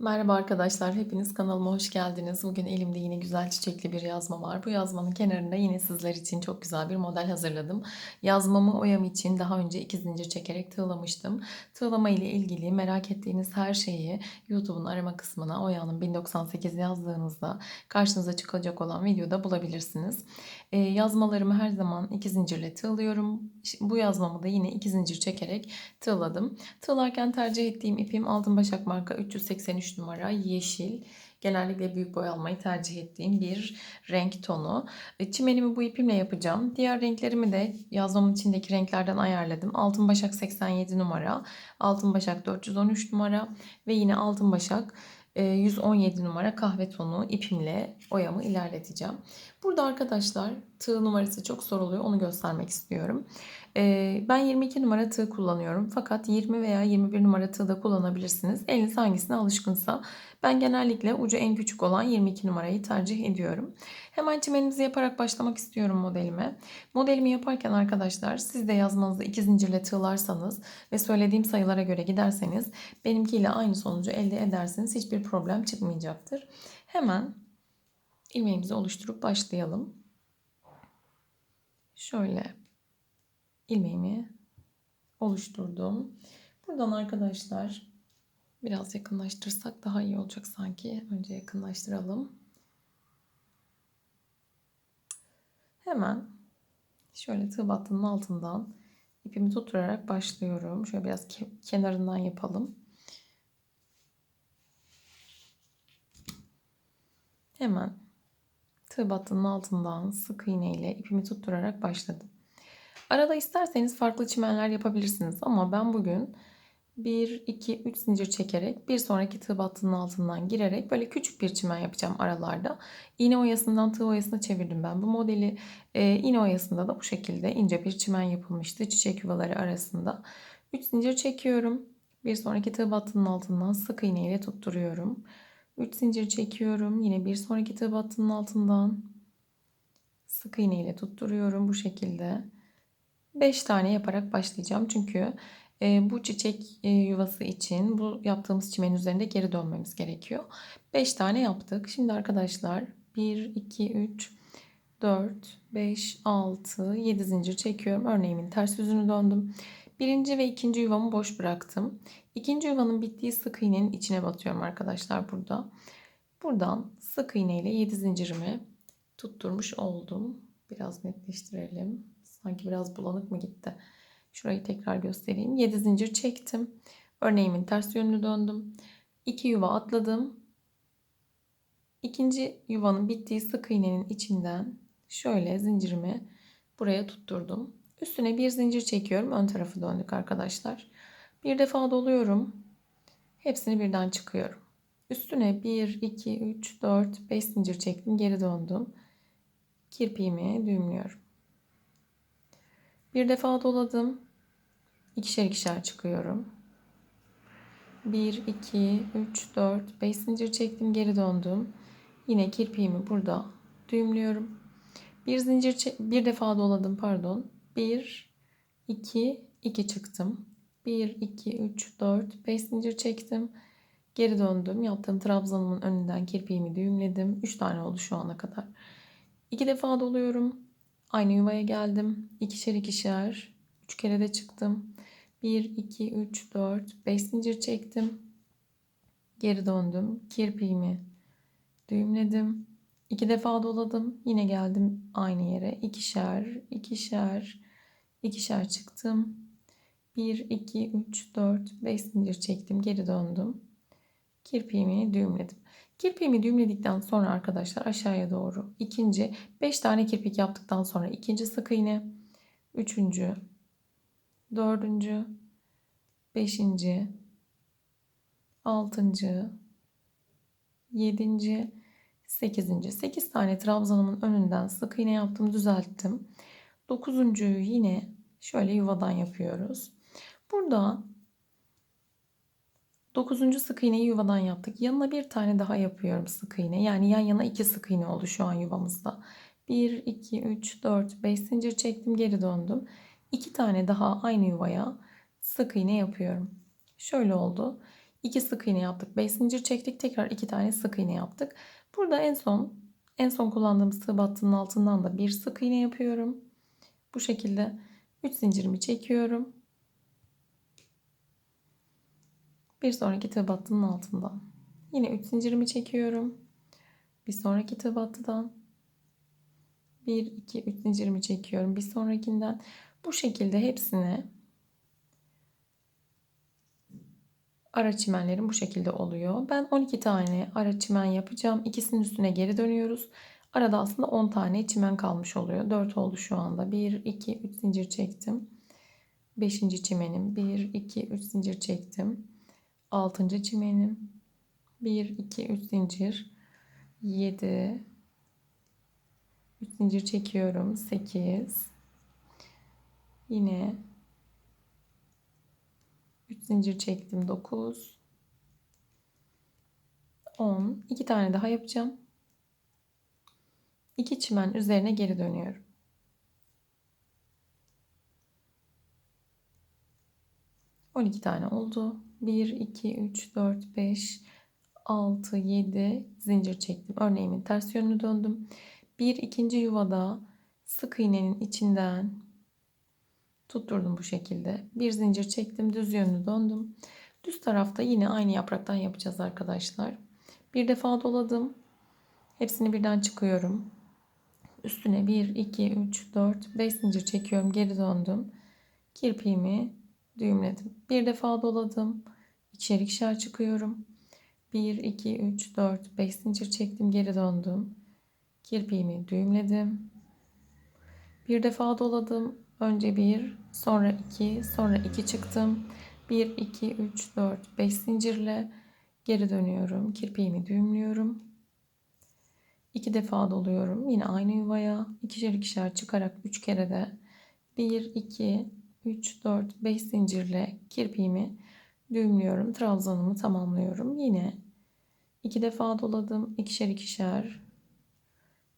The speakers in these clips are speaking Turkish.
Merhaba arkadaşlar, hepiniz kanalıma hoş geldiniz. Bugün elimde yine güzel çiçekli bir yazma var. Bu yazmanın kenarında yine sizler için çok güzel bir model hazırladım. Yazmamı oyam için daha önce iki zincir çekerek tığlamıştım. Tığlama ile ilgili merak ettiğiniz her şeyi YouTube'un arama kısmına oyanın 1098 yazdığınızda karşınıza çıkacak olan videoda bulabilirsiniz. Ee, yazmalarımı her zaman iki zincirle tığlıyorum. Bu yazmamı da yine iki zincir çekerek tığladım. Tığlarken tercih ettiğim ipim Altın Başak marka 383 numara yeşil. Genellikle büyük boy almayı tercih ettiğim bir renk tonu. E, çimenimi bu ipimle yapacağım. Diğer renklerimi de yazmamın içindeki renklerden ayarladım. Altın Başak 87 numara, Altın Başak 413 numara ve yine Altın Başak 117 e, numara kahve tonu ipimle oyamı ilerleteceğim. Burada arkadaşlar tığ numarası çok soruluyor. Onu göstermek istiyorum. E, ben 22 numara tığ kullanıyorum. Fakat 20 veya 21 numara tığ da kullanabilirsiniz. Eliniz hangisine alışkınsa. Ben genellikle ucu en küçük olan 22 numarayı tercih ediyorum. Hemen çimenimizi yaparak başlamak istiyorum modelime. Modelimi yaparken arkadaşlar siz de yazmanızı iki zincirle tığlarsanız ve söylediğim sayılara göre giderseniz benimkiyle aynı sonucu elde edersiniz. Hiçbir problem çıkmayacaktır. Hemen ilmeğimizi oluşturup başlayalım. Şöyle ilmeğimi oluşturdum. Buradan arkadaşlar biraz yakınlaştırsak daha iyi olacak sanki. Önce yakınlaştıralım. Hemen şöyle tığ battının altından ipimi tutturarak başlıyorum. Şöyle biraz kenarından yapalım. Hemen tığ battının altından sık iğne ile ipimi tutturarak başladım. Arada isterseniz farklı çimenler yapabilirsiniz ama ben bugün 1, 2, 3 zincir çekerek bir sonraki tığ battının altından girerek böyle küçük bir çimen yapacağım aralarda. İğne oyasından tığ oyasına çevirdim ben bu modeli. Ee, iğne oyasında da bu şekilde ince bir çimen yapılmıştı çiçek yuvaları arasında. 3 zincir çekiyorum. Bir sonraki tığ battının altından sık iğne ile tutturuyorum. 3 zincir çekiyorum. Yine bir sonraki tığ battının altından sık iğne ile tutturuyorum bu şekilde. 5 tane yaparak başlayacağım. Çünkü e, bu çiçek e, yuvası için bu yaptığımız çimenin üzerinde geri dönmemiz gerekiyor. 5 tane yaptık. Şimdi arkadaşlar 1, 2, 3, 4, 5, 6, 7 zincir çekiyorum. Örneğimin ters yüzünü döndüm. Birinci ve ikinci yuvamı boş bıraktım. İkinci yuvanın bittiği sık iğnenin içine batıyorum arkadaşlar burada. Buradan sık iğne ile 7 zincirimi tutturmuş oldum. Biraz netleştirelim. Sanki biraz bulanık mı gitti? Şurayı tekrar göstereyim. 7 zincir çektim. Örneğimin ters yönünü döndüm. 2 yuva atladım. İkinci yuvanın bittiği sık iğnenin içinden şöyle zincirimi buraya tutturdum. Üstüne bir zincir çekiyorum. Ön tarafı döndük arkadaşlar. Bir defa doluyorum. Hepsini birden çıkıyorum. Üstüne 1, 2, 3, 4, 5 zincir çektim. Geri döndüm. Kirpiğimi düğümlüyorum. Bir defa doladım. İkişer ikişer çıkıyorum. 1, 2, 3, 4, 5 zincir çektim. Geri döndüm. Yine kirpiğimi burada düğümlüyorum. Bir zincir bir defa doladım pardon. 1, 2, 2 çıktım. 1, 2, 3, 4, 5 zincir çektim. Geri döndüm. Yaptığım trabzanımın önünden kirpiğimi düğümledim. 3 tane oldu şu ana kadar. 2 defa doluyorum. Aynı yuvaya geldim. İkişer ikişer. Üç kere de çıktım. 1, 2, 3, 4, 5 zincir çektim. Geri döndüm. Kirpiğimi düğümledim. İki defa doladım. Yine geldim aynı yere. İkişer, ikişer, ikişer çıktım. 1, 2, 3, 4, 5 zincir çektim. Geri döndüm. Kirpiğimi düğümledim. Kirpiğimi düğümledikten sonra arkadaşlar aşağıya doğru ikinci 5 tane kirpik yaptıktan sonra ikinci sık iğne, üçüncü, dördüncü, beşinci, altıncı, yedinci, sekizinci. Sekiz tane trabzanımın önünden sık iğne yaptım düzelttim. Dokuzuncuyu yine şöyle yuvadan yapıyoruz. Burada 9. sık iğneyi yuvadan yaptık. Yanına bir tane daha yapıyorum sık iğne. Yani yan yana iki sık iğne oldu şu an yuvamızda. 1, 2, 3, 4, 5 zincir çektim geri döndüm. 2 tane daha aynı yuvaya sık iğne yapıyorum. Şöyle oldu. 2 sık iğne yaptık. 5 zincir çektik. Tekrar 2 tane sık iğne yaptık. Burada en son en son kullandığımız tığ battının altından da bir sık iğne yapıyorum. Bu şekilde 3 zincirimi çekiyorum. Bir sonraki tığ battının altından. Yine 3 zincirimi çekiyorum. Bir sonraki tığ battıdan 1 2 3 zincirimi çekiyorum. Bir sonrakinden bu şekilde hepsini ara çimenlerim bu şekilde oluyor. Ben 12 tane ara çimen yapacağım. İkisinin üstüne geri dönüyoruz. Arada aslında 10 tane çimen kalmış oluyor. 4 oldu şu anda. 1 2 3 zincir çektim. 5. çimenim 1 2 3 zincir çektim. 6. çimenim. 1 2 3 zincir. 7 3 zincir çekiyorum. 8 yine 3 zincir çektim. 9 10 2 tane daha yapacağım. 2 çimen üzerine geri dönüyorum. On iki tane oldu. 1, 2, 3, 4, 5, 6, 7 zincir çektim. Örneğimin ters yönünü döndüm. Bir ikinci yuvada sık iğnenin içinden tutturdum bu şekilde. Bir zincir çektim. Düz yönünü döndüm. Düz tarafta yine aynı yapraktan yapacağız arkadaşlar. Bir defa doladım. Hepsini birden çıkıyorum. Üstüne 1, 2, 3, 4, 5 zincir çekiyorum. Geri döndüm. Kirpiğimi düğümledim. Bir defa doladım. İçeri ikişer çıkıyorum. 1, 2, 3, 4, 5 zincir çektim. Geri döndüm. Kirpiğimi düğümledim. Bir defa doladım. Önce 1, sonra 2, sonra 2 çıktım. 1, 2, 3, 4, 5 zincirle geri dönüyorum. Kirpiğimi düğümlüyorum. 2 defa doluyorum. Yine aynı yuvaya ikişer ikişer çıkarak 3 kere de 1, 2, 3, 4, 5 zincirle kirpiğimi düğümlüyorum. Trabzanımı tamamlıyorum. Yine 2 defa doladım. ikişer ikişer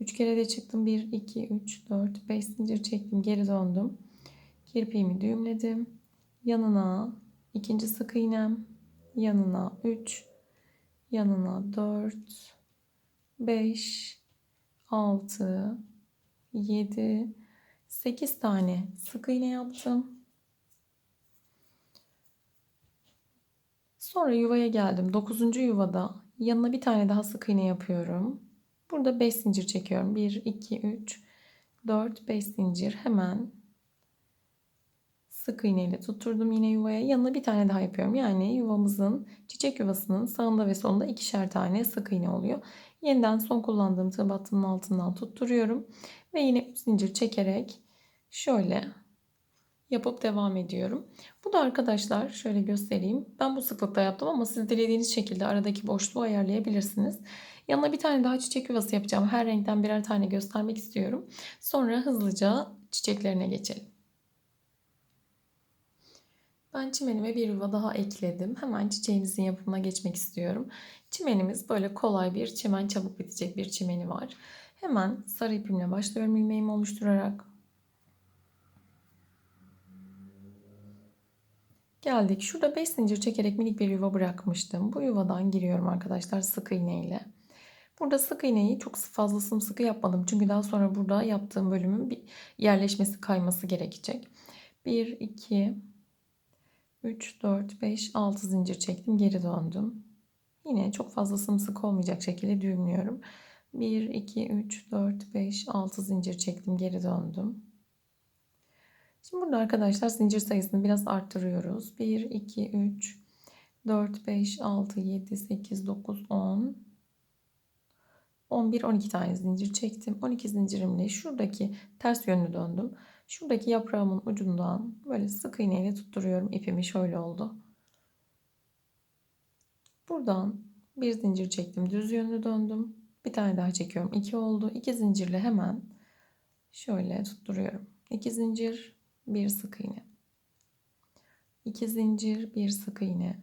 3 kere de çıktım. 1, 2, 3, 4, 5 zincir çektim. Geri döndüm. Kirpiğimi düğümledim. Yanına ikinci sık iğnem. Yanına 3, yanına 4, 5, 6, 7, 8 tane sık iğne yaptım. Sonra yuvaya geldim. 9. yuvada yanına bir tane daha sık iğne yapıyorum. Burada 5 zincir çekiyorum. 1, 2, 3, 4, 5 zincir. Hemen sık iğne ile tutturdum yine yuvaya. Yanına bir tane daha yapıyorum. Yani yuvamızın, çiçek yuvasının sağında ve solunda ikişer tane sık iğne oluyor. Yeniden son kullandığım tığ battının altından tutturuyorum. Ve yine 3 zincir çekerek şöyle yapıp devam ediyorum. Bu da arkadaşlar şöyle göstereyim. Ben bu sıklıkta yaptım ama siz dilediğiniz şekilde aradaki boşluğu ayarlayabilirsiniz. Yanına bir tane daha çiçek yuvası yapacağım. Her renkten birer tane göstermek istiyorum. Sonra hızlıca çiçeklerine geçelim. Ben çimenime bir yuva daha ekledim. Hemen çiçeğimizin yapımına geçmek istiyorum. Çimenimiz böyle kolay bir çimen çabuk bitecek bir çimeni var. Hemen sarı ipimle başlıyorum ilmeğimi oluşturarak. Geldik. Şurada 5 zincir çekerek minik bir yuva bırakmıştım. Bu yuvadan giriyorum arkadaşlar sık iğne ile. Burada sık iğneyi çok fazla sımsıkı yapmadım. Çünkü daha sonra burada yaptığım bölümün bir yerleşmesi kayması gerekecek. 1, 2, 3, 4, 5, 6 zincir çektim. Geri döndüm. Yine çok fazla sımsık olmayacak şekilde düğümlüyorum. 1, 2, 3, 4, 5, 6 zincir çektim. Geri döndüm. Şimdi burada arkadaşlar zincir sayısını biraz arttırıyoruz. 1, 2, 3, 4, 5, 6, 7, 8, 9, 10, 11, 12 tane zincir çektim. 12 zincirimle şuradaki ters yönlü döndüm. Şuradaki yaprağımın ucundan böyle sık iğneyle tutturuyorum. İpimi şöyle oldu. Buradan bir zincir çektim. Düz yönlü döndüm. Bir tane daha çekiyorum. 2 oldu. 2 zincirle hemen şöyle tutturuyorum. 2 zincir, bir sık iğne. 2 zincir, bir sık iğne.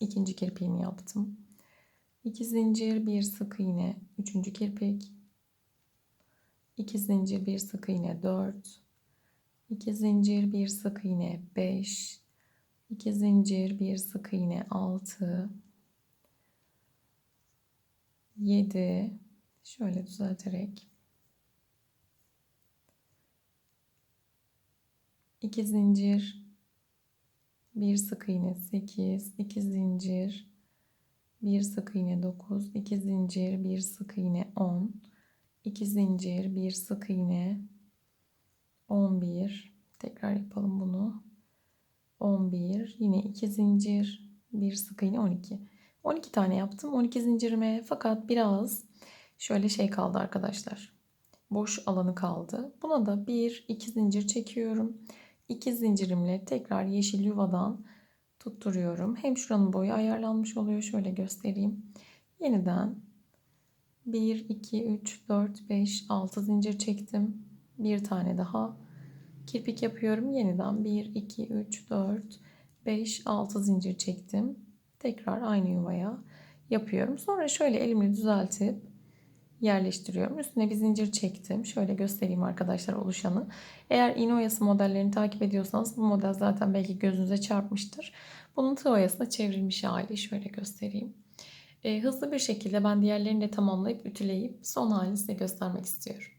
İkinci kirpiğimi yaptım. 2 zincir, bir sık iğne. Üçüncü kirpik. 2 zincir, bir sık iğne 4. 2 zincir, bir sık iğne 5. 2 zincir, bir sık iğne, 6 7 şöyle düzelterek. 2 zincir, bir sık iğne 8, 2 zincir, bir sık iğne 9, 2 zincir, bir sık iğne 10, 2 zincir, bir sık iğne 11. Tekrar yapalım bunu. 11, yine 2 zincir, bir sık iğne 12. 12 tane yaptım 12 zincirime fakat biraz şöyle şey kaldı arkadaşlar. Boş alanı kaldı. Buna da 1 2 zincir çekiyorum. 2 zincirimle tekrar yeşil yuvadan tutturuyorum. Hem şuranın boyu ayarlanmış oluyor. Şöyle göstereyim. Yeniden 1 2 3 4 5 6 zincir çektim. Bir tane daha kirpik yapıyorum. Yeniden 1 2 3 4 5 6 zincir çektim. Tekrar aynı yuvaya yapıyorum. Sonra şöyle elimi düzeltip yerleştiriyorum. Üstüne bir zincir çektim. Şöyle göstereyim arkadaşlar oluşanı. Eğer iğne oyası modellerini takip ediyorsanız bu model zaten belki gözünüze çarpmıştır. Bunun tığ oyasına çevrilmiş hali şöyle göstereyim. Ee, hızlı bir şekilde ben diğerlerini de tamamlayıp ütüleyip son halini size göstermek istiyorum.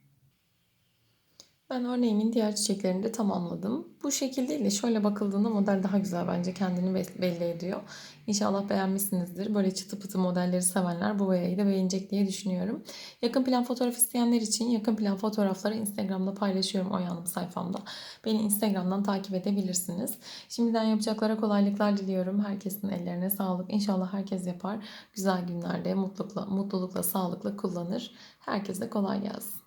Ben örneğimin diğer çiçeklerini de tamamladım. Bu şekil değil de şöyle bakıldığında model daha güzel bence kendini belli ediyor. İnşallah beğenmişsinizdir. Böyle çıtı pıtı modelleri sevenler bu boyayı da beğenecek diye düşünüyorum. Yakın plan fotoğraf isteyenler için yakın plan fotoğrafları Instagram'da paylaşıyorum Oya Hanım sayfamda. Beni Instagram'dan takip edebilirsiniz. Şimdiden yapacaklara kolaylıklar diliyorum. Herkesin ellerine sağlık. İnşallah herkes yapar. Güzel günlerde mutlulukla, mutlulukla, sağlıkla kullanır. Herkese kolay gelsin.